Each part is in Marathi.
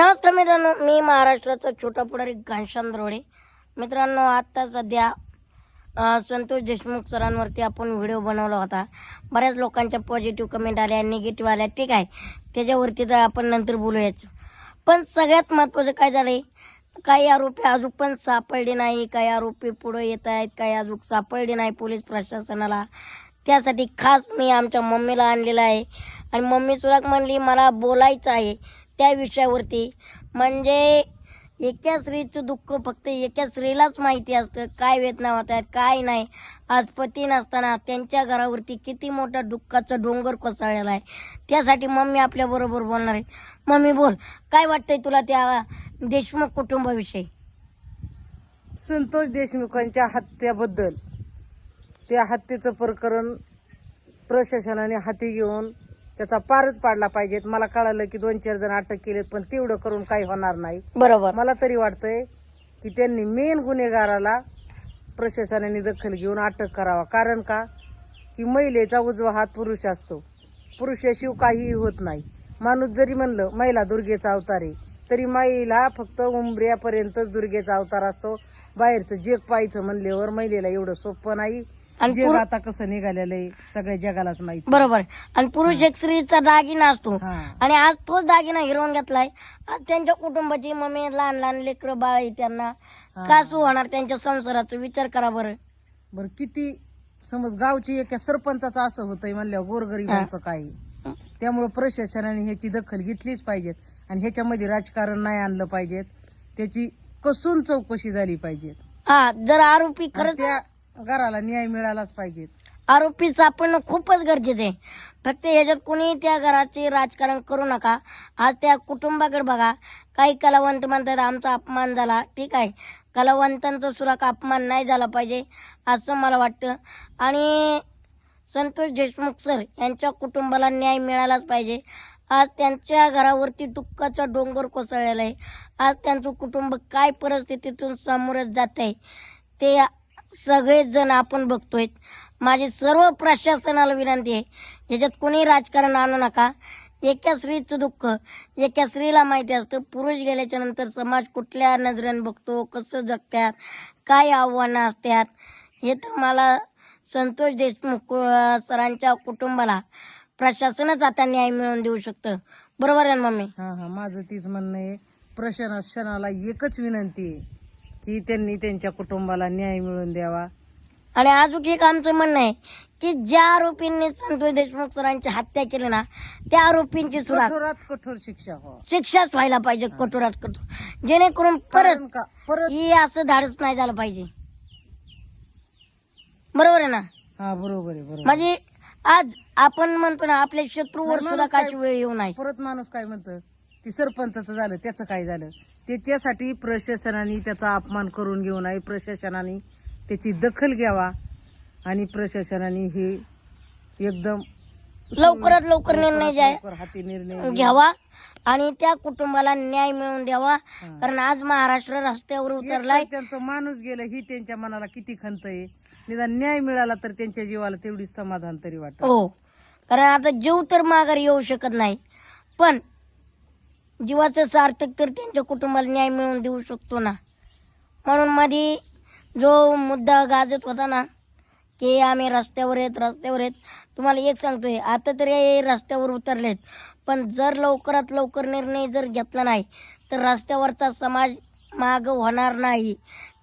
नमस्कार मित्रांनो मी महाराष्ट्राचा छोटा पुढारी घनश्याम द्रोडे. मित्रांनो आत्ता सध्या संतोष देशमुख सरांवरती आपण व्हिडिओ बनवला होता. बऱ्याच लोकांच्या पॉझिटिव्ह कमेंट आल्या निगेटिव्ह आल्या ठीक आहे. त्याच्यावरती तर आपण नंतर बोलूयाच पण सगळ्यात महत्त्वाचं काय झालंय? काही आरोपी अजून पण सापडले नाही काही आरोपी पुढे येत आहेत काही अजून सापडले नाही पोलीस प्रशासनाला. त्यासाठी खास मी आमच्या मम्मीला आणलेला आहे. आणि मम्मी सुद्धा म्हणली मला बोलायचं आहे. त्या विषयावरती. म्हणजे एका स्त्रीचं दुःख फक्त एका स्त्रीलाच माहिती असतं काय वेदना होतात काय नाही. आज पती नसताना त्यांच्या घरावरती किती मोठा दुःखाचा डोंगर कोसळलेला आहे. त्यासाठी मम्मी आपल्याबरोबर बोलणार आहे. मम्मी बोल काय वाटतंय तुला त्या देशमुख कुटुंबाविषयी? संतोष देशमुखांच्या हत्येबद्दल. त्या हत्येचं प्रकरण प्रशासनाने हाती घेऊन त्याचा पारच पाडला पाहिजेत. मला कळालं की दोन चार जण अटक केलेत पण तेवढं करून काही होणार नाही. बरोबर. मला तरी वाटतंय की त्यांनी मेन गुन्हेगाराला प्रशासनाने दखल घेऊन अटक करावा. कारण का? की महिलेचा उजवा हात पुरुष असतो. पुरुषाशिव काहीही होत नाही. माणूस जरी म्हणलं महिला दुर्गेचा अवतार आहे तरी महिला फक्त उंबऱ्यापर्यंतच दुर्गेचा अवतार असतो. बाहेरचं जग पाहायचं म्हणल्यावर महिलेला एवढं सोपं नाही. आणि जग पुरु- आता कसं निघालेलं आहे सगळ्या जगालाच माहिती बरोबर. आणि पुरुष एक स्त्रीचा दागिना असतो. हा. आणि आज तोच दागिना हिरवून घेतलाय. आज त्यांच्या कुटुंबाची मम्मी लहान लहान लेकरं बाळ आहे त्यांना. कासू होणार? त्यांच्या संसाराचा विचार करा बरं. बरं किती समज गावची एका सरपंचाचं असं होतंय म्हणल्यावर गोरगरिबांचं काही त्यामुळे प्रशासनाने ह्याची दखल घेतलीच पाहिजेत. आणि ह्याच्यामध्ये राजकारण नाही आणलं पाहिजेत. त्याची कसून चौकशी झाली पाहिजे हा जर आरोपी खरंच त्या घराला न्याय मिळालाच पाहिजे. आरोपी सापडणं खूपच गरजेचं आहे. फक्त ह्याच्यात कोणी त्या घराचे राजकारण करू नका. आज त्या कुटुंबाकडे बघा. काही कलावंत म्हणतात आमचा अपमान झाला. ठीक आहे. कलावंतांचा सुराख अपमान नाही झाला पाहिजे असं मला वाटतं. आणि संतोष देशमुख सर यांच्या कुटुंबाला न्याय मिळालाच पाहिजे. आज त्यांच्या घरावरती दुःखाचा डोंगर कोसळलेला आहे. आज त्यांचं कुटुंब काय परिस्थितीतून सामोरं जात आहे ते सगळेच जण आपण बघतोय. माझी सर्व प्रशासनाला विनंती आहे. याच्यात कोणी राजकारण आणू नका. एका स्त्रीचं दुःख एका स्त्रीला माहिती असतं. पुरुष गेल्याच्यानंतर समाज कुठल्या नजरेनं बघतो कसं जगतात काय आव्हानं असतात? हे तर मला संतोष देशमुख सरांच्या कुटुंबाला प्रशासनच आता न्याय मिळवून देऊ शकतं. बरोबर आहे ना मम्मी? हां हां माझं तीच म्हणणं आहे. प्रशासनाला एकच विनंती आहे. की त्यांनी त्यांच्या कुटुंबाला न्याय मिळवून द्यावा. आणि अजून एक आमचं म्हणणं आहे की ज्या आरोपींनी संतोष देशमुख सरांची हत्या केली ना त्या आरोपींची सुद्धा कठोरात कठोर शिक्षा हो शिक्षाच व्हायला पाहिजे कठोरात कठोर. जेणेकरून परत का? परत ही असं धाडस नाही झालं पाहिजे. बरोबर आहे ना? हा बरोबर आहे बरोबर. म्हणजे आज आपण म्हणतो ना आपल्या शत्रूवर नाही, सुद्धा काची काय- वेळ येऊ नये परत माणूस काय म्हणतं ती सरपंचाचं झालं त्याचं काय झालं? त्याच्यासाठी प्रशासनाने त्याचा अपमान करून घेऊ नये. प्रशासनाने त्याची दखल घ्यावा आणि प्रशासनाने हे एकदम लवकरात लवकर निर्णय लवकर हाती निर्णय घ्यावा. आणि त्या कुटुंबाला न्याय मिळवून द्यावा. कारण आज महाराष्ट्र रस्त्यावर उतरलाय. त्यांचं माणूस गेलं ही त्यांच्या मनाला किती खंत आहे. निदान न्याय मिळाला तर त्यांच्या जीवाला तेवढी समाधान तरी वाटत. हो. कारण आता जीव तर माघारी येऊ शकत नाही. पण जीवाचं सार्थक तर त्यांच्या कुटुंबाला न्याय मिळवून देऊ शकतो ना. म्हणून मध्ये जो मुद्दा गाजत होता ना की आम्ही रस्त्यावर येत रस्त्यावर येत तुम्हाला एक सांगतोय आता तरी हे रस्त्यावर उतरलेत. पण जर लवकरात लवकर निर्णय जर घेतला नाही तर रस्त्यावरचा समाज माग होणार नाही.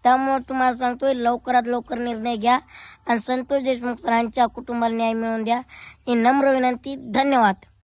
त्यामुळे तुम्हाला सांगतोय लवकरात लवकर निर्णय घ्या आणि संतोष देशमुख सरांच्या कुटुंबाला न्याय मिळवून द्या. ही नम्र विनंती. धन्यवाद.